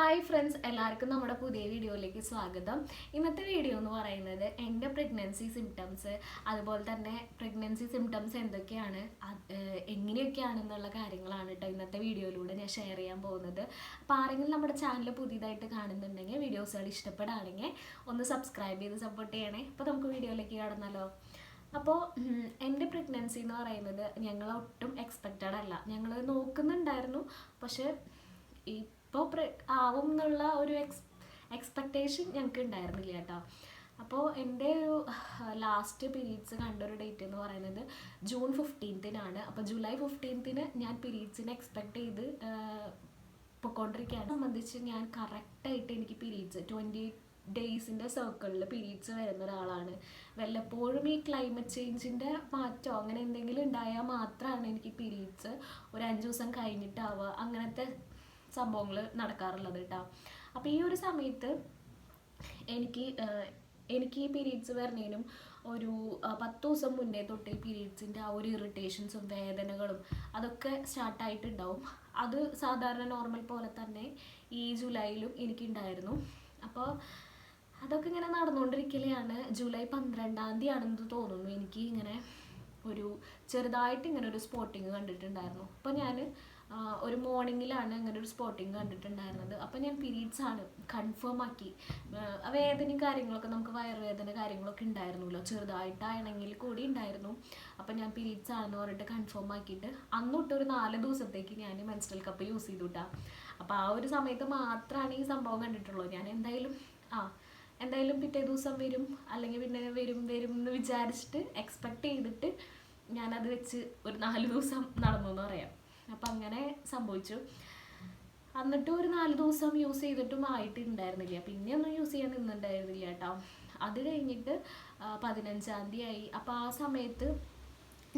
Hi friends എല്ലാവർക്കും നമ്മുടെ പുതിയ വീഡിയോയിലേക്ക് സ്വാഗതം. ഇന്നത്തെ വീഡിയോ എന്ന് പറയുന്നത് എന്റെ പ്രഗ്നൻസി സിംറ്റംസ് അതുപോലെ തന്നെ പ്രഗ്നൻസി സിംറ്റംസ് എന്തൊക്കെയാണ് എങ്ങനെയൊക്കെയാണെന്നുള്ള കാര്യങ്ങളാണ് കേട്ടോ ഇന്നത്തെ വീഡിയോയിലൂടെ ഞാൻ ഷെയർ ചെയ്യാൻ പോകുന്നത്. അപ്പോൾ ആരെങ്കിലും നമ്മുടെ ചാനൽ പുതിയതായിട്ട് കാണുന്നുണ്ടെങ്കിൽ വീഡിയോസുകൾ ഇഷ്ടപ്പെടുകയാണെങ്കിൽ ഒന്ന് സബ്സ്ക്രൈബ് ചെയ്ത് സപ്പോർട്ട് ചെയ്യണേ. അപ്പോൾ നമുക്ക് വീഡിയോയിലേക്ക് കടന്നാലോ അപ്പോൾ എന്റെ പ്രഗ്നൻസി എന്ന് പറയുന്നത് ഞങ്ങൾ ഒട്ടും എക്സ്പെക്റ്റഡ് അല്ല. ഞങ്ങൾ നോക്കുന്നുണ്ടായിരുന്നു. പക്ഷെ ഇപ്പോൾ ആവും എന്നുള്ള ഒരു എക്സ് എക്സ്പെക്റ്റേഷൻ ഞങ്ങൾക്ക് ഉണ്ടായിരുന്നില്ല കേട്ടോ. അപ്പോൾ എന്റെ ഒരു ലാസ്റ്റ് പീരീഡ്സ് കണ്ട ഒരു ഡേറ്റ് എന്ന് പറയുന്നത് ജൂൺ ഫിഫ്റ്റീൻത്തിനാണ് അപ്പോൾ ജൂലൈ ഫിഫ്റ്റീൻത്തിന് ഞാൻ പീരീഡ്സിനെ എക്സ്പെക്ട് ചെയ്ത് പൊക്കോണ്ടിരിക്കുകയാണ് സംബന്ധിച്ച് ഞാൻ കറക്റ്റായിട്ട് എനിക്ക് പീരീഡ്സ് ട്വന്റി ഡേയ്സിന്റെ സർക്കിളിൽ പീരീഡ്സ് വരുന്ന ഒരാളാണ്. വല്ലപ്പോഴും ഈ ക്ലൈമറ്റ് ചേഞ്ചിന്റെ മാറ്റമോ അങ്ങനെ എന്തെങ്കിലും ഉണ്ടായാൽ മാത്രമാണ് എനിക്ക് പീരീഡ്സ് ഒരു അഞ്ച് ദിവസം കഴിഞ്ഞിട്ടാവുക അങ്ങനത്തെ സംഭവങ്ങൾ നടക്കാറുള്ളത് കേട്ടോ. അപ്പോൾ ഈ ഒരു സമയത്ത് എനിക്ക് എനിക്ക് ഈ പീരീഡ്സ് വരുന്നതിനും ഒരു പത്ത് ദിവസം മുന്നേ തൊട്ട് ഈ പീരീഡ്സിന്റെ ആ ഒരു ഇറിറ്റേഷൻസും വേദനകളും അതൊക്കെ സ്റ്റാർട്ടായിട്ടുണ്ടാവും അത് സാധാരണ നോർമൽ പോലെ തന്നെ ഈ ജൂലൈയിലും എനിക്കുണ്ടായിരുന്നു. അപ്പോൾ അതൊക്കെ ഇങ്ങനെ നടന്നുകൊണ്ടിരിക്കലെയാണ് ജൂലൈ പന്ത്രണ്ടാം തീയതി ആണെന്ന് തോന്നുന്നു എനിക്ക് ഇങ്ങനെ ഒരു ചെറുതായിട്ട് ഇങ്ങനെ ഒരു സ്പോട്ടിങ് കണ്ടിട്ടുണ്ടായിരുന്നു. അപ്പോൾ ഞാൻ ഒരു മോർണിംഗിലാണ് അങ്ങനെ ഒരു സ്പോട്ടിങ് കണ്ടിട്ടുണ്ടായിരുന്നത്. അപ്പോൾ ഞാൻ പീരീഡ്സ് ആണ് കൺഫേം ആക്കി. വേദനയും കാര്യങ്ങളൊക്കെ നമുക്ക് വയറുവേദന കാര്യങ്ങളൊക്കെ ഉണ്ടായിരുന്നല്ലോ. ചെറുതായിട്ടാണെങ്കിൽ കൂടി ഉണ്ടായിരുന്നു. അപ്പോൾ ഞാൻ പീരീഡ്സ് ആണെന്ന് പറഞ്ഞിട്ട് കൺഫേം ആക്കിയിട്ട് അന്നൊട്ട് ഒരു നാല് ദിവസത്തേക്ക് ഞാൻ മെൻസ്ട്രൽ കപ്പ് യൂസ് ചെയ്തു കേട്ടോ അപ്പോൾ ആ ഒരു സമയത്ത് മാത്രമാണ് ഈ സംഭവം കണ്ടിട്ടുള്ളൂ. ഞാൻ എന്തായാലും ആ എന്തായാലും പിറ്റേ ദിവസം വരും. അല്ലെങ്കിൽ പിന്നെ വരും വരും എന്ന് വിചാരിച്ചിട്ട് എക്സ്പെക്ട് ചെയ്തിട്ട് ഞാനത് വെച്ച് ഒരു നാല് ദിവസം നടന്നു എന്ന് പറയാം. അപ്പം അങ്ങനെ സംഭവിച്ചു. എന്നിട്ട് ഒരു നാല് ദിവസം യൂസ് ചെയ്തിട്ടും ആയിട്ടുണ്ടായിരുന്നില്ല. പിന്നെ ഒന്നും യൂസ് ചെയ്യാൻ നിന്നുണ്ടായിരുന്നില്ല കേട്ടോ. അത് കഴിഞ്ഞിട്ട് പതിനഞ്ചാം തീയതി ആയി. അപ്പോൾ ആ സമയത്ത്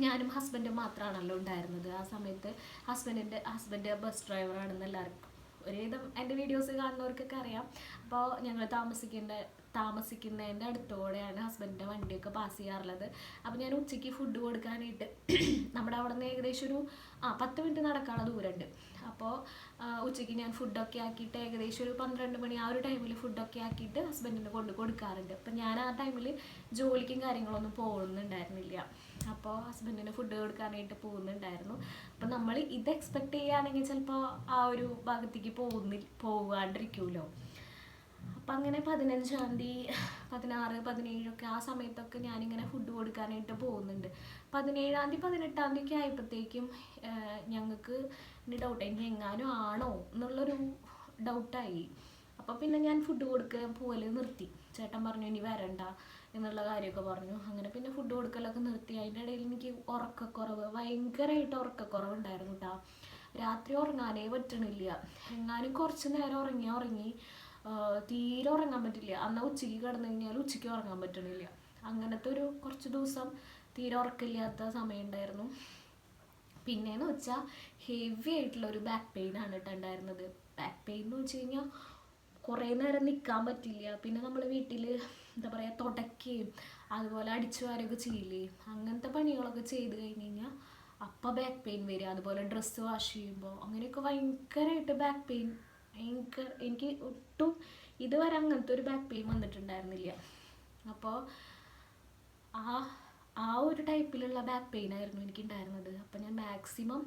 ഞാനും ഹസ്ബൻഡും മാത്രമാണല്ലോ ഉണ്ടായിരുന്നത്. ആ സമയത്ത് ഹസ്ബൻഡിന്റെ ഹസ്ബൻഡ് ബസ് ഡ്രൈവറാണെന്ന് എല്ലാവർക്കും ഒരുവിധം എന്റെ വീഡിയോസ് കാണുന്നവർക്കൊക്കെ അറിയാം. അപ്പോൾ ഞങ്ങൾ താമസിക്കേണ്ട താമസിക്കുന്നതിന്റെ അടുത്തോടെയാണ് ഹസ്ബൻഡിന്റെ വണ്ടിയൊക്കെ പാസ് ചെയ്യാറുള്ളത്. അപ്പോൾ ഞാൻ ഉച്ചയ്ക്ക് ഫുഡ് കൊടുക്കാനായിട്ട് നമ്മുടെ അവിടെ നിന്ന് ഏകദേശം ഒരു ആ പത്ത് മിനിറ്റ് നടക്കാനുള്ള ദൂരമുണ്ട്. അപ്പോൾ ഉച്ചയ്ക്ക് ഞാൻ ഫുഡൊക്കെ ആക്കിയിട്ട് ഏകദേശം ഒരു പന്ത്രണ്ട് മണി ആ ഒരു ടൈമിൽ ഫുഡൊക്കെ ആക്കിയിട്ട് ഹസ്ബൻഡിന് കൊണ്ട് കൊടുക്കാറുണ്ട്. അപ്പം ഞാൻ ആ ടൈമിൽ ജോലിക്കും കാര്യങ്ങളൊന്നും പോകുന്നുണ്ടായിരുന്നില്ല. അപ്പോൾ ഹസ്ബൻഡിന് ഫുഡ് കൊടുക്കാനായിട്ട് പോകുന്നുണ്ടായിരുന്നു. അപ്പം നമ്മൾ ഇത് എക്സ്പെക്ട് ചെയ്യുകയാണെങ്കിൽ ചിലപ്പോൾ ആ ഒരു ഭാഗത്തേക്ക് പോകുന്നില്ല പോകാണ്ടിരിക്കുമല്ലോ. അപ്പം അങ്ങനെ പതിനഞ്ചാം തീയതി പതിനാറ് പതിനേഴൊക്കെ ആ സമയത്തൊക്കെ ഞാനിങ്ങനെ ഫുഡ് കൊടുക്കാനായിട്ട് പോകുന്നുണ്ട്. പതിനേഴാം തീയതി പതിനെട്ടാം തീയതി ആയപ്പോഴത്തേക്കും ഞങ്ങൾക്ക് ഇനി ഡൗട്ട് ഇനി എങ്ങാനും ആണോ എന്നുള്ളൊരു ഡൗട്ടായി അപ്പോൾ പിന്നെ ഞാൻ ഫുഡ് കൊടുക്കാൻ പോവൽ നിർത്തി. ചേട്ടൻ പറഞ്ഞു ഇനി വരണ്ട എന്നുള്ള കാര്യമൊക്കെ പറഞ്ഞു. അങ്ങനെ പിന്നെ ഫുഡ് കൊടുക്കലൊക്കെ നിർത്തി. അതിന്റെ ഇടയിൽ എനിക്ക് ഉറക്കക്കുറവ് ഭയങ്കരമായിട്ട് ഉറക്കക്കുറവുണ്ടായിരുന്നു കേട്ടോ രാത്രി ഉറങ്ങാനേ പറ്റണില്ല. എങ്ങാനും കുറച്ച് നേരം ഉറങ്ങി ഉറങ്ങി തീരെ ഉറങ്ങാൻ പറ്റില്ല. അന്ന് ഉച്ചയ്ക്ക് കിടന്നു കഴിഞ്ഞാൽ ഉച്ചയ്ക്ക് ഉറങ്ങാൻ പറ്റണില്ല. അങ്ങനത്തെ ഒരു കുറച്ച് ദിവസം തീരെ ഉറക്കില്ലാത്ത സമയം ഉണ്ടായിരുന്നു. പിന്നെയെന്ന് വെച്ചാൽ ഹെവി ആയിട്ടുള്ള ഒരു ബാക്ക് പെയിൻ ആണ് കേട്ടോ ഉണ്ടായിരുന്നത്. ബാക്ക് പെയിൻ എന്ന് വെച്ച് കഴിഞ്ഞാൽ കുറേ നേരം നിൽക്കാൻ പറ്റില്ല. പിന്നെ നമ്മൾ വീട്ടിൽ എന്താ പറയുക തുടക്കുകയും അതുപോലെ അടിച്ചു വാരൊക്കെ ചെയ്യില്ലേ അങ്ങനത്തെ പണികളൊക്കെ ചെയ്ത് കഴിഞ്ഞ് കഴിഞ്ഞാൽ അപ്പം ബാക്ക് പെയിൻ വരിക അതുപോലെ ഡ്രസ്സ് വാഷ് ചെയ്യുമ്പോൾ അങ്ങനെയൊക്കെ ഭയങ്കരമായിട്ട് ബാക്ക് പെയിൻ ഭയങ്കര എനിക്ക് ഒട്ടും ഇതുവരെ അങ്ങനത്തെ ഒരു ബാക്ക് പെയിൻ വന്നിട്ടുണ്ടായിരുന്നില്ല. അപ്പോൾ ആ ആ ഒരു ടൈപ്പിലുള്ള ബാക്ക് പെയിൻ ആയിരുന്നു എനിക്ക് എനിക്കുണ്ടായിരുന്നത്. അപ്പം ഞാൻ മാക്സിമം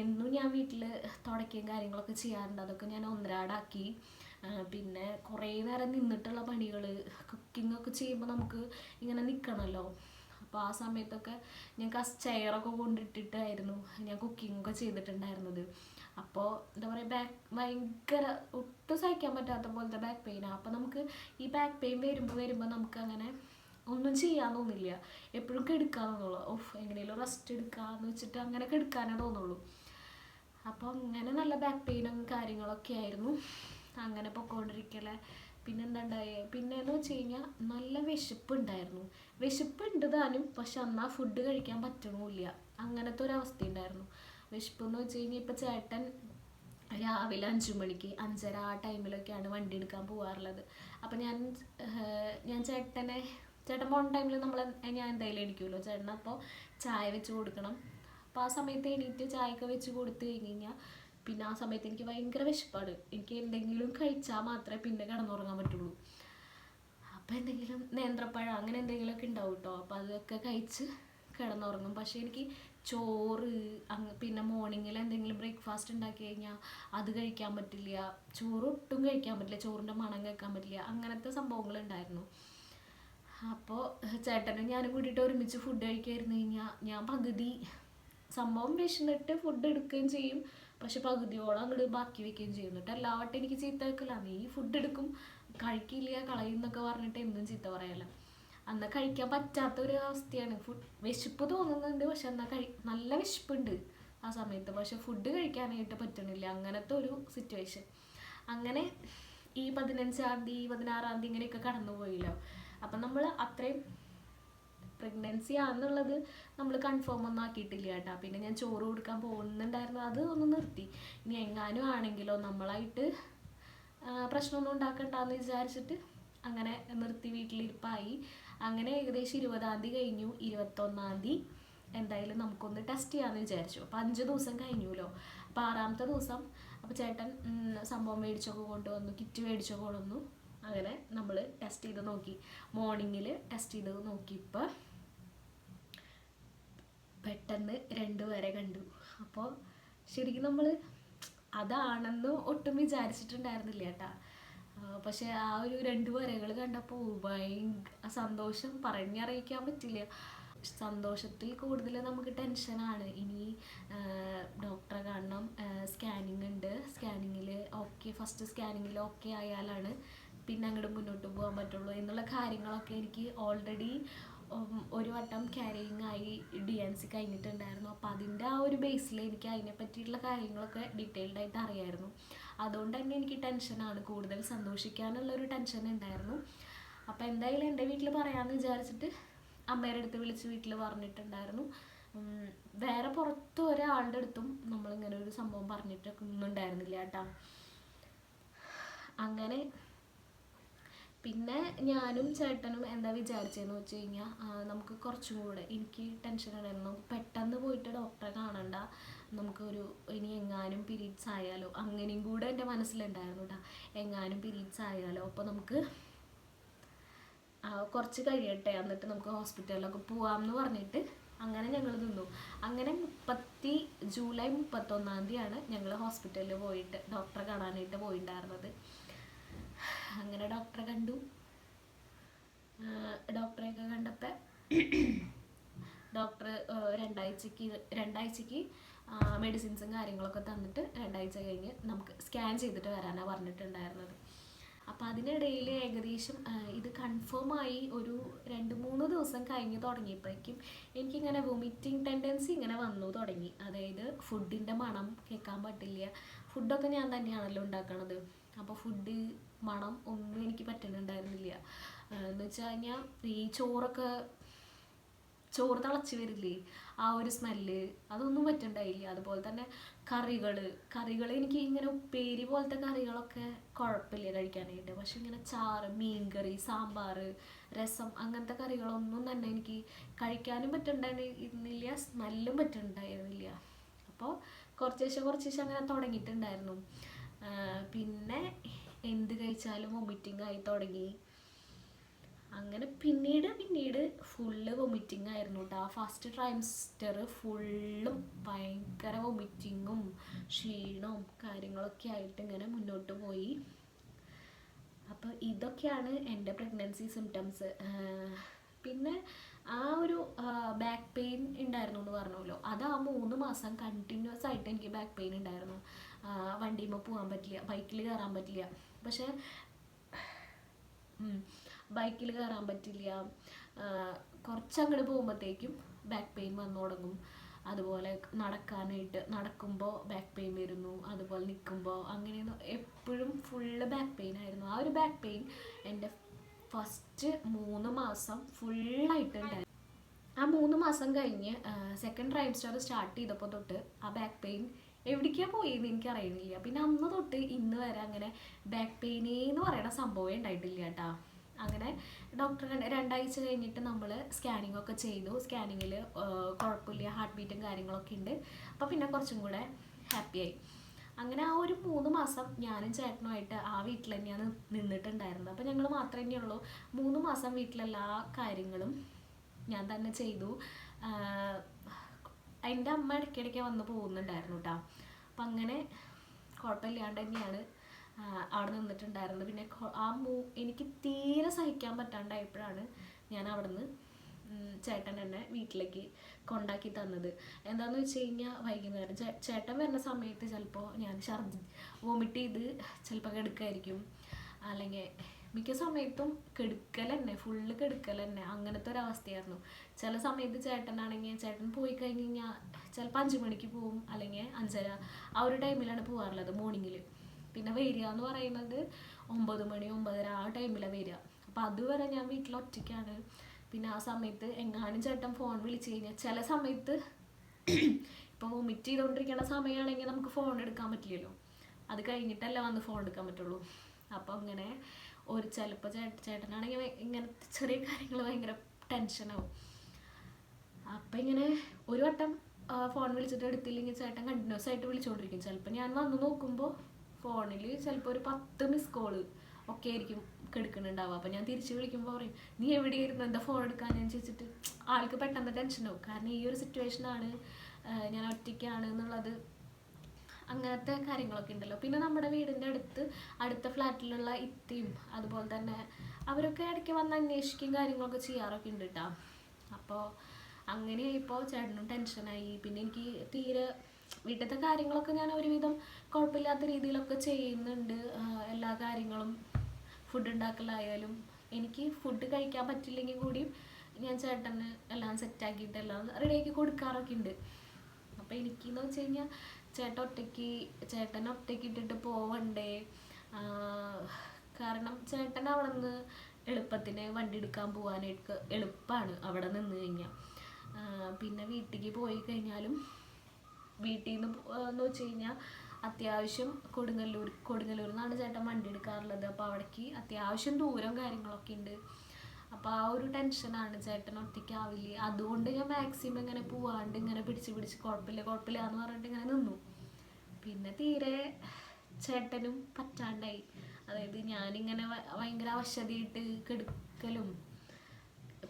എന്നും ഞാൻ വീട്ടിൽ തുടക്കുകയും കാര്യങ്ങളൊക്കെ ചെയ്യാറുണ്ട്. അതൊക്കെ ഞാൻ ഒന്നരാടാക്കി. പിന്നെ കുറേ നേരം നിന്നിട്ടുള്ള പണികൾ കുക്കിംഗ് ഒക്കെ ചെയ്യുമ്പോൾ നമുക്ക് ഇങ്ങനെ നിൽക്കണമല്ലോ അപ്പോൾ ആ സമയത്തൊക്കെ ഞാൻ കസ് ചെയറൊക്കെ കൊണ്ടിട്ടിട്ടായിരുന്നു. ഞാൻ കുക്കിംഗ് ഒക്കെ ചെയ്തിട്ടുണ്ടായിരുന്നത്. അപ്പോൾ എന്താ പറയുക ബാക്ക് ഭയങ്കര ഒട്ടും സഹിക്കാൻ പറ്റാത്ത പോലത്തെ ബാക്ക് പെയിനാണ് അപ്പോൾ നമുക്ക് ഈ ബാക്ക് പെയിൻ വരുമ്പോൾ വരുമ്പോൾ നമുക്ക് അങ്ങനെ ഒന്നും ചെയ്യാൻ തോന്നില്ല. എപ്പോഴും കെടുക്കാൻ ഓഫ് എങ്ങനെയും റെസ്റ്റ് എടുക്കാന്ന് വെച്ചിട്ട് അങ്ങനെ കെടുക്കാനേ തോന്നുള്ളൂ. അപ്പോൾ അങ്ങനെ നല്ല ബാക്ക് പെയിനും കാര്യങ്ങളൊക്കെ ആയിരുന്നു. അങ്ങനെ പൊക്കോണ്ടിരിക്കലെ പിന്നെ എന്താ ഉണ്ടായേ പിന്നെ വെച്ച് കഴിഞ്ഞാൽ നല്ല വിശപ്പ് ഉണ്ടായിരുന്നു വിശപ്പ് ഉണ്ട് താനും പക്ഷെ അന്നാ ഫുഡ് കഴിക്കാൻ പറ്റണമില്ല അങ്ങനത്തെ ഒരു അവസ്ഥ ഉണ്ടായിരുന്നു വിശപ്പ് എന്ന് വെച്ച് കഴിഞ്ഞാൽ ഇപ്പം ചേട്ടൻ രാവിലെ അഞ്ചു മണിക്ക് അഞ്ചര ആ ടൈമിലൊക്കെയാണ് വണ്ടി എടുക്കാൻ പോകാറുള്ളത് അപ്പം ഞാൻ ഞാൻ ചേട്ടനെ ചേട്ടൻ പോകുന്ന ടൈമിൽ നമ്മൾ ഞാൻ എന്തായാലും എണീക്കുമല്ലോ ചേട്ടൻ അപ്പോൾ ചായ വെച്ച് കൊടുക്കണം. അപ്പോൾ ആ സമയത്ത് എണീറ്റ് ചായയൊക്കെ വെച്ച് കൊടുത്തു കഴിഞ്ഞ് കഴിഞ്ഞാൽ പിന്നെ ആ സമയത്ത് എനിക്ക് ഭയങ്കര വിശപ്പാണ്. എനിക്ക് എന്തെങ്കിലും കഴിച്ചാൽ മാത്രമേ പിന്നെ കിടന്നുറങ്ങാൻ അപ്പം എന്തെങ്കിലും നേന്ത്രപ്പഴം അങ്ങനെ എന്തെങ്കിലുമൊക്കെ ഉണ്ടാവും കേട്ടോ അപ്പം അതൊക്കെ കഴിച്ച് കിടന്നുറങ്ങും. പക്ഷേ എനിക്ക് ചോറ് പിന്നെ മോർണിംഗിൽ എന്തെങ്കിലും ബ്രേക്ക്ഫാസ്റ്റ് ഉണ്ടാക്കി കഴിഞ്ഞാൽ അത് കഴിക്കാൻ പറ്റില്ല. ചോറ് ഒട്ടും കഴിക്കാൻ പറ്റില്ല. ചോറിന്റെ മണം കേൾക്കാൻ പറ്റില്ല. അങ്ങനത്തെ സംഭവങ്ങൾ ഉണ്ടായിരുന്നു. അപ്പോൾ ചേട്ടനും ഞാനും കൂടിയിട്ട് ഒരുമിച്ച് ഫുഡ് കഴിക്കായിരുന്നു കഴിഞ്ഞാൽ ഞാൻ പകുതി സംഭവം വിശന്നിട്ട് ഫുഡ് എടുക്കുകയും ചെയ്യും. പക്ഷെ പകുതിയോളം അങ്ങോട്ട് ബാക്കി വെക്കുകയും ചെയ്യും. എന്നിട്ട് എനിക്ക് ചീത്ത വെക്കില്ല നീ ഫുഡ് എടുക്കും കഴിക്കില്ല കളയുന്നൊക്കെ പറഞ്ഞിട്ട് എന്നും ചീത്ത പറയല അന്ന് കഴിക്കാൻ പറ്റാത്ത ഒരു അവസ്ഥയാണ്. ഫുഡ് വിശപ്പ് തോന്നുന്നുണ്ട് പക്ഷെ എന്നാൽ കഴി നല്ല വിശപ്പുണ്ട് ആ സമയത്ത്. പക്ഷെ ഫുഡ് കഴിക്കാനായിട്ട് പറ്റണില്ല. അങ്ങനത്തെ ഒരു സിറ്റുവേഷൻ അങ്ങനെ ഈ പതിനഞ്ചാം തീയതി പതിനാറാം തീയതി ഇങ്ങനെയൊക്കെ കടന്നു പോയില്ലോ. അപ്പം നമ്മൾ അത്രയും പ്രഗ്നൻസി ആണെന്നുള്ളത് നമ്മൾ കൺഫേം ഒന്നും ആക്കിയിട്ടില്ല കേട്ടോ. പിന്നെ ഞാൻ ചോറ് കൊടുക്കാൻ പോകുന്നുണ്ടായിരുന്നു. അത് ഒന്ന് നിർത്തി. ഇനി എങ്ങാനും ആണെങ്കിലോ നമ്മളായിട്ട് പ്രശ്നമൊന്നും ഉണ്ടാക്കണ്ടെന്ന് വിചാരിച്ചിട്ട് അങ്ങനെ നിർത്തി വീട്ടിലിരിപ്പായി. അങ്ങനെ ഏകദേശം ഇരുപതാം തീയതി കഴിഞ്ഞു. ഇരുപത്തൊന്നാം തീയതി എന്തായാലും നമുക്കൊന്ന് ടെസ്റ്റ് ചെയ്യാമെന്ന് വിചാരിച്ചു. അപ്പോൾ അഞ്ച് ദിവസം കഴിഞ്ഞുല്ലോ. അപ്പോൾ ആറാമത്തെ ദിവസം അപ്പോൾ ചേട്ടൻ സംഭവം മേടിച്ചൊക്കെ കൊണ്ടുവന്നു കിറ്റ് മേടിച്ചൊക്കെ കൊണ്ടുവന്നു. അങ്ങനെ നമ്മൾ ടെസ്റ്റ് ചെയ്ത് നോക്കി. മോർണിംഗിൽ ടെസ്റ്റ് ചെയ്ത് നോക്കിയപ്പോൾ പെട്ടെന്ന് രണ്ട് വരെ കണ്ടു. അപ്പോൾ ശരിക്കും നമ്മൾ അതാണെന്ന് ഒട്ടും വിചാരിച്ചിട്ടുണ്ടായിരുന്നില്ല കേട്ടാ. പക്ഷെ ആ ഒരു രണ്ട് വരകൾ കണ്ടപ്പോൾ ഭയങ്കര സന്തോഷം. പറഞ്ഞറിയിക്കാൻ പറ്റില്ല. സന്തോഷത്തിൽ കൂടുതൽ നമുക്ക് ടെൻഷനാണ് ഇനി ഡോക്ടറെ കാണണം. സ്കാനിങ് ഉണ്ട്. സ്കാനിങ്ങിൽ ഓക്കെ ഫസ്റ്റ് സ്കാനിങ്ങിൽ ഓക്കെ ആയാലാണ് പിന്നെ അങ്ങോട്ട് മുന്നോട്ട് പോകാൻ പറ്റുള്ളൂ എന്നുള്ള കാര്യങ്ങളൊക്കെ എനിക്ക് ഓൾറെഡി ഒരു വട്ടം ക്യാരിയിങ് ആയി ഡി എൻ സി കഴിഞ്ഞിട്ടുണ്ടായിരുന്നു. അപ്പോൾ അതിന്റെ ആ ഒരു ബേസിൽ എനിക്ക് അതിനെ പറ്റിയിട്ടുള്ള കാര്യങ്ങളൊക്കെ ഡീറ്റെയിൽഡ് ആയിട്ട് അറിയായിരുന്നു. അതുകൊണ്ട് തന്നെ എനിക്ക് ടെൻഷനാണ് കൂടുതൽ സന്തോഷിക്കാനുള്ള ഒരു ടെൻഷൻ ഉണ്ടായിരുന്നു. അപ്പോൾ എന്തായാലും എന്റെ വീട്ടിൽ പറയാമെന്ന് വിചാരിച്ചിട്ട് അമ്മയുടെ അടുത്ത് വിളിച്ച് വീട്ടിൽ പറഞ്ഞിട്ടുണ്ടായിരുന്നു. വേറെ പുറത്ത് ഒരാളുടെ അടുത്തും നമ്മളിങ്ങനെ ഒരു സംഭവം പറഞ്ഞിട്ടൊന്നും ഉണ്ടായിരുന്നില്ല കേട്ടോ. അങ്ങനെ പിന്നെ ഞാനും ചേട്ടനും എന്താ വിചാരിച്ചതെന്ന് വെച്ച് കഴിഞ്ഞാൽ നമുക്ക് കുറച്ചും കൂടെ എനിക്ക് ടെൻഷൻ ഉണ്ടായിരുന്നു. പെട്ടെന്ന് പോയിട്ട് ഡോക്ടറെ കാണണ്ട. നമുക്കൊരു ഇനി എങ്ങാനും പിരീഡ്സ് ആയാലോ? അങ്ങനെയും കൂടെ എന്റെ മനസ്സിലുണ്ടായിരുന്നു കേട്ടോ എങ്ങാനും പിരീഡ്സ് ആയാലോ? അപ്പോൾ നമുക്ക് കുറച്ച് കഴിയട്ടെ. എന്നിട്ട് നമുക്ക് ഹോസ്പിറ്റലിലൊക്കെ പോവാം എന്ന് പറഞ്ഞിട്ട് അങ്ങനെ ഞങ്ങൾ നിന്നു. അങ്ങനെ മുപ്പത്തി ജൂലൈ മുപ്പത്തൊന്നാം തീയതിയാണ് ഞങ്ങൾ ഹോസ്പിറ്റലിൽ പോയിട്ട് ഡോക്ടറെ കാണാനായിട്ട് പോയിട്ടുണ്ടായിരുന്നത് അങ്ങനെ ഡോക്ടറെ കണ്ടു. ഡോക്ടറെയൊക്കെ കണ്ടപ്പോൾ ഡോക്ടർ രണ്ടാഴ്ചക്ക് രണ്ടാഴ്ചക്ക് മെഡിസിൻസും കാര്യങ്ങളൊക്കെ തന്നിട്ട് രണ്ടാഴ്ച കഴിഞ്ഞ് നമുക്ക് സ്കാൻ ചെയ്തിട്ട് വരാനാണ് പറഞ്ഞിട്ടുണ്ടായിരുന്നത്. അപ്പോൾ അതിനിടയിൽ ഏകദേശം ഇത് കൺഫേം ആയി ഒരു രണ്ട് മൂന്ന് ദിവസം കഴിഞ്ഞ് തുടങ്ങിയപ്പോഴേക്കും എനിക്കിങ്ങനെ വൊമിറ്റിംഗ് ടെൻഡൻസി ഇങ്ങനെ വന്നു തുടങ്ങി. അതായത് ഫുഡിന്റെ മണം കേൾക്കാൻ പറ്റില്ല. ഫുഡൊക്കെ ഞാൻ തന്നെയാണല്ലോ ഉണ്ടാക്കണത്. അപ്പോൾ ഫുഡ് മണം ഒന്നും എനിക്ക് പറ്റുന്നുണ്ടായിരുന്നില്ല. എന്ന് വെച്ച് കഴിഞ്ഞാൽ ഈ ചോറൊക്കെ ചോറ് തിളച്ച് വരില്ലേ ആ ഒരു സ്മെല്ല് അതൊന്നും പറ്റുണ്ടായില്ല അതുപോലെ തന്നെ കറികൾ കറികൾ എനിക്ക് ഇങ്ങനെ ഉപ്പേരി പോലത്തെ കറികളൊക്കെ കുഴപ്പമില്ല കഴിക്കാനായിട്ട്. പക്ഷെ ഇങ്ങനെ ചാറ് മീൻകറി സാമ്പാർ രസം അങ്ങനത്തെ കറികളൊന്നും തന്നെ എനിക്ക് കഴിക്കാനും പറ്റുന്നുണ്ടായിരുന്നില്ല സ്മെല്ലും പറ്റുന്നുണ്ടായിരുന്നില്ല. അപ്പോൾ കുറച്ച് ശേഷം കുറച്ച് ശേഷം അങ്ങനെ തുടങ്ങിയിട്ടുണ്ടായിരുന്നു. പിന്നെ എന്ത് കഴിച്ചാലും വൊമിറ്റിംഗ് ആയി തുടങ്ങി. അങ്ങനെ പിന്നീട് പിന്നീട് ഫുള്ള് വൊമിറ്റിംഗ് ആയിരുന്നു കേട്ടോ ആ ഫസ്റ്റ് ട്രൈംസ്റ്റർ ഫുള്ളും ഭയങ്കര വൊമിറ്റിങ്ങും ക്ഷീണവും കാര്യങ്ങളൊക്കെ ആയിട്ട് ഇങ്ങനെ മുന്നോട്ട് പോയി. അപ്പോൾ ഇതൊക്കെയാണ് എന്റെ പ്രഗ്നൻസി സിംറ്റംസ് പിന്നെ ആ ഒരു ബാക്ക് പെയിൻ ഉണ്ടായിരുന്നു എന്ന് പറഞ്ഞല്ലോ. അത് ആ മൂന്ന് മാസം കണ്ടിന്യൂസ് ആയിട്ട് എനിക്ക് ബാക്ക് പെയിൻ ഉണ്ടായിരുന്നു. വണ്ടിയുമ്പോൾ പോകാൻ പറ്റില്ല. ബൈക്കിൽ കയറാൻ പറ്റില്ല. പക്ഷേ ബൈക്കിൽ കയറാൻ പറ്റില്ല. കുറച്ച് അങ്ങോട്ട് പോകുമ്പോഴത്തേക്കും ബാക്ക് പെയിൻ വന്നു തുടങ്ങും. അതുപോലെ നടക്കാനായിട്ട് നടക്കുമ്പോൾ ബാക്ക് പെയിൻ വരുന്നു. അതുപോലെ നിൽക്കുമ്പോൾ അങ്ങനെ എപ്പോഴും ഫുള്ള് ബാക്ക് പെയിൻ ആയിരുന്നു. ആ ഒരു ബാക്ക് പെയിൻ എന്റെ ഫസ്റ്റ് മൂന്ന് മാസം ഫുള്ളായിട്ട് ഉണ്ടായിരുന്നു ആ മൂന്ന് മാസം കഴിഞ്ഞ് സെക്കൻഡ് ട്രൈംസ്റ്റർ സ്റ്റാർട്ട് ചെയ്തപ്പോൾ തൊട്ട് ആ ബാക്ക് പെയിൻ എവിടേക്കാണ് പോയത് എനിക്ക് അറിയുന്നില്ല പിന്നെ അന്ന് തൊട്ട് ഇന്ന് വരെ അങ്ങനെ ബാക്ക് പെയിനേ എന്ന് പറയുന്ന സംഭവമേ ഉണ്ടായിട്ടില്ല കേട്ടോ. അങ്ങനെ ഡോക്ടർ രണ്ടാഴ്ച കഴിഞ്ഞിട്ട് നമ്മൾ സ്കാനിങ് ഒക്കെ ചെയ്തു. സ്കാനിങ്ങിൽ കുഴപ്പമില്ല ഹാർട്ട് ബീറ്റും കാര്യങ്ങളൊക്കെ ഉണ്ട്. അപ്പോൾ പിന്നെ കുറച്ചും കൂടെ ഹാപ്പിയായി അങ്ങനെ ആ ഒരു മൂന്ന് മാസം ഞാനും ചേട്ടനുമായിട്ട് ആ വീട്ടിൽ തന്നെയാണ് നിന്നിട്ടുണ്ടായിരുന്നത്. അപ്പോൾ ഞങ്ങൾ മാത്രമേ ഉള്ളൂ. മൂന്ന് മാസം വീട്ടിലെല്ലാ കാര്യങ്ങളും ഞാൻ തന്നെ ചെയ്തു. എന്റെ അമ്മ ഇടയ്ക്കിടയ്ക്ക് വന്ന് പോകുന്നുണ്ടായിരുന്നു കേട്ടോ അപ്പം അങ്ങനെ കുഴപ്പമില്ലാണ്ട് തന്നെയാണ് അവിടെ നിന്നിട്ടുണ്ടായിരുന്നത്. പിന്നെ ആ മൂ എനിക്ക് തീരെ സഹിക്കാൻ പറ്റാണ്ടായപ്പോഴാണ് ഞാൻ അവിടുന്ന് ചേട്ടൻ എന്നെ വീട്ടിലേക്ക് കൊണ്ടാക്കി തന്നത്. എന്താന്ന് വെച്ച് കഴിഞ്ഞാൽ വൈകുന്നേരം ചേട്ടൻ വരുന്ന സമയത്ത് ചിലപ്പോൾ ഞാൻ ഛർദി വോമിറ്റ് ചെയ്ത് ചിലപ്പോൾ കിടക്കായിരിക്കും. അല്ലെങ്കിൽ മിക്ക സമയത്തും കെടുക്കൽ തന്നെ ഫുള്ള് കെടുക്കൽ തന്നെ അങ്ങനത്തെ ഒരവസ്ഥയായിരുന്നു ചില സമയത്ത് ചേട്ടനാണെങ്കിൽ ചേട്ടൻ പോയി കഴിഞ്ഞ് കഴിഞ്ഞാൽ ചിലപ്പോൾ അഞ്ച് മണിക്ക് പോവും അല്ലെങ്കിൽ അഞ്ചര. ആ ഒരു ടൈമിലാണ് പോകാറുള്ളത് മോർണിംഗിൽ പിന്നെ വരിക എന്ന് പറയുന്നത് ഒമ്പത് മണി ഒമ്പതര ആ ടൈമിലാണ് വരിക. അപ്പോൾ അതുവരെ ഞാൻ വീട്ടിൽ ഒറ്റയ്ക്കാണ്. പിന്നെ ആ സമയത്ത് എങ്ങാനും ചേട്ടൻ ഫോൺ വിളിച്ച് കഴിഞ്ഞാൽ ചില സമയത്ത് ഇപ്പോൾ വൊമിറ്റ് ചെയ്തുകൊണ്ടിരിക്കുന്ന സമയമാണെങ്കിൽ നമുക്ക് ഫോൺ എടുക്കാൻ പറ്റില്ലല്ലോ. അത് കഴിഞ്ഞിട്ടല്ല വന്ന് ഫോൺ എടുക്കാൻ പറ്റുള്ളൂ. അപ്പോൾ അങ്ങനെ ഒരു ചിലപ്പോൾ ചേട്ട ചേട്ടനാണെങ്കിൽ ഇങ്ങനത്തെ ചെറിയ കാര്യങ്ങൾ ഭയങ്കര ടെൻഷനാവും അപ്പം ഇങ്ങനെ ഒരു വട്ടം ഫോൺ വിളിച്ചിട്ട് എടുത്തില്ലെങ്കിൽ ചേട്ടൻ കണ്ടിന്യൂസ് ആയിട്ട് വിളിച്ചുകൊണ്ടിരിക്കും ചിലപ്പോൾ ഞാൻ വന്ന് നോക്കുമ്പോൾ ഫോണിൽ ചിലപ്പോൾ ഒരു പത്ത് മിസ് കോൾ ഒക്കെ ആയിരിക്കും കെടുക്കുന്നുണ്ടാവുക അപ്പം ഞാൻ തിരിച്ച് വിളിക്കുമ്പോൾ പറയും നീ എവിടെയായിരുന്നു? എന്താ ഫോൺ എടുക്കാൻ ഞാൻ ചോദിച്ചിട്ട് ആൾക്ക് പെട്ടെന്ന് ടെൻഷനാവും കാരണം ഈ ഒരു സിറ്റുവേഷനാണ് ഞാൻ ഒറ്റയ്ക്കാണ് എന്നുള്ളത് അങ്ങനത്തെ കാര്യങ്ങളൊക്കെ ഉണ്ടല്ലോ. പിന്നെ നമ്മുടെ വീടിന്റെ അടുത്ത് അടുത്ത ഫ്ലാറ്റിലുള്ള ഇത്തിയും അതുപോലെ തന്നെ അവരൊക്കെ ഇടയ്ക്ക് വന്ന് അന്വേഷിക്കും കാര്യങ്ങളൊക്കെ ചെയ്യാറൊക്കെ ഉണ്ട് കേട്ടോ അപ്പോൾ അങ്ങനെ ഇപ്പോൾ ചേട്ടനും ടെൻഷനായി. പിന്നെ എനിക്ക് തീരെ വീട്ടിലത്തെ കാര്യങ്ങളൊക്കെ ഞാൻ ഒരുവിധം കുഴപ്പമില്ലാത്ത രീതിയിലൊക്കെ ചെയ്യുന്നുണ്ട്. എല്ലാ കാര്യങ്ങളും ഫുഡ് ഉണ്ടാക്കലായാലും എനിക്ക് ഫുഡ് കഴിക്കാൻ പറ്റില്ലെങ്കിൽ കൂടിയും ഞാൻ ചേട്ടന് എല്ലാം സെറ്റാക്കിയിട്ട് എല്ലാം റെഡിയാക്കി കൊടുക്കാറൊക്കെ ഉണ്ട്. അപ്പോൾ എനിക്കെന്ന് വെച്ച് കഴിഞ്ഞാൽ ചേട്ടൻ ഒറ്റയ്ക്ക് ചേട്ടൻ ഒറ്റയ്ക്ക് ഇട്ടിട്ട് പോവണ്ടേ? കാരണം ചേട്ടൻ അവിടെ നിന്ന് എളുപ്പത്തിന് വണ്ടി എടുക്കാൻ പോകാനായിട്ട് എളുപ്പമാണ് അവിടെ നിന്ന് കഴിഞ്ഞാൽ പിന്നെ വീട്ടിലേക്ക് പോയി കഴിഞ്ഞാലും വീട്ടിൽ നിന്ന് എന്ന് വെച്ച് കഴിഞ്ഞാൽ അത്യാവശ്യം കൊടുങ്ങല്ലൂർ കൊടുങ്ങല്ലൂരിൽ നിന്നാണ് ചേട്ടൻ വണ്ടി എടുക്കാറുള്ളത്. അപ്പോൾ അവിടേക്ക് അത്യാവശ്യം ദൂരം കാര്യങ്ങളൊക്കെ ഉണ്ട്. അപ്പോൾ ആ ഒരു ടെൻഷനാണ് ചേട്ടൻ ഒറ്റയ്ക്കാവില്ലേ അതുകൊണ്ട് ഞാൻ മാക്സിമം ഇങ്ങനെ പോവാണ്ട് ഇങ്ങനെ പിടിച്ച് പിടിച്ച് കുഴപ്പമില്ല കുഴപ്പമില്ല എന്ന് പറഞ്ഞിട്ട് ഇങ്ങനെ നിന്നു. പിന്നെ തീരെ ചേട്ടനും പറ്റാണ്ടായി. അതായത് ഞാനിങ്ങനെ ഭയങ്കര അവശതിയിട്ട് കെടുക്കലും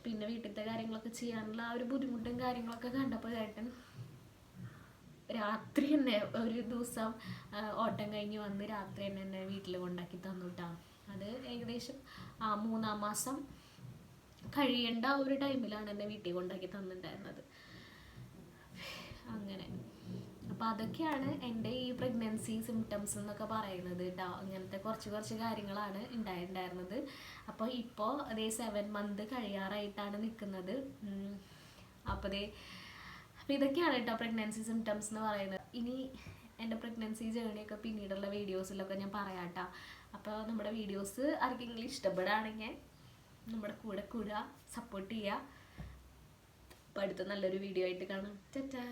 പിന്നെ വീട്ടിലത്തെ കാര്യങ്ങളൊക്കെ ചെയ്യാനുള്ള ആ ഒരു ബുദ്ധിമുട്ടും കാര്യങ്ങളൊക്കെ കണ്ടപ്പോൾ ചേട്ടൻ രാത്രി തന്നെ ഒരു ദിവസം ഓട്ടം കഴിഞ്ഞ് വന്ന് രാത്രി തന്നെ എന്നെ വീട്ടിൽ കൊണ്ടാക്കി തന്നുട്ടാ. അത് ഏകദേശം ആ മൂന്നാം മാസം കഴിയേണ്ട ഒരു ടൈമിലാണ് എന്നെ വീട്ടിൽ കൊണ്ടാക്കി തന്നിട്ടുണ്ടായിരുന്നത്. അപ്പം അതൊക്കെയാണ് എന്റെ ഈ പ്രഗ്നൻസി സിംറ്റംസ് എന്നൊക്കെ പറയുന്നത് കേട്ടോ അങ്ങനത്തെ കുറച്ച് കുറച്ച് കാര്യങ്ങളാണ് ഉണ്ടായിട്ടുണ്ടായിരുന്നത് അപ്പോൾ ഇപ്പോ അതേ സെവൻ മന്ത് കഴിയാറായിട്ടാണ് നിൽക്കുന്നത് അപ്പോൾ ദേ അപ്പോൾ ഇതൊക്കെയാണ് കേട്ടോ പ്രഗ്നൻസി സിംറ്റംസ് എന്ന് പറയുന്നത്. ഇനി എന്റെ പ്രഗ്നൻസി ജേണിയൊക്കെ പിന്നീടുള്ള വീഡിയോസിലൊക്കെ ഞാൻ പറയാം കേട്ടോ അപ്പോൾ നമ്മുടെ വീഡിയോസ് ആർക്കെങ്കിലും ഇഷ്ടപ്പെടുകയാണെങ്കിൽ നമ്മുടെ കൂടെ കൂടുക സപ്പോർട്ട് ചെയ്യുക അപ്പോൾ അടുത്ത നല്ലൊരു വീഡിയോ ആയിട്ട് കാണാം. ടാറ്റാ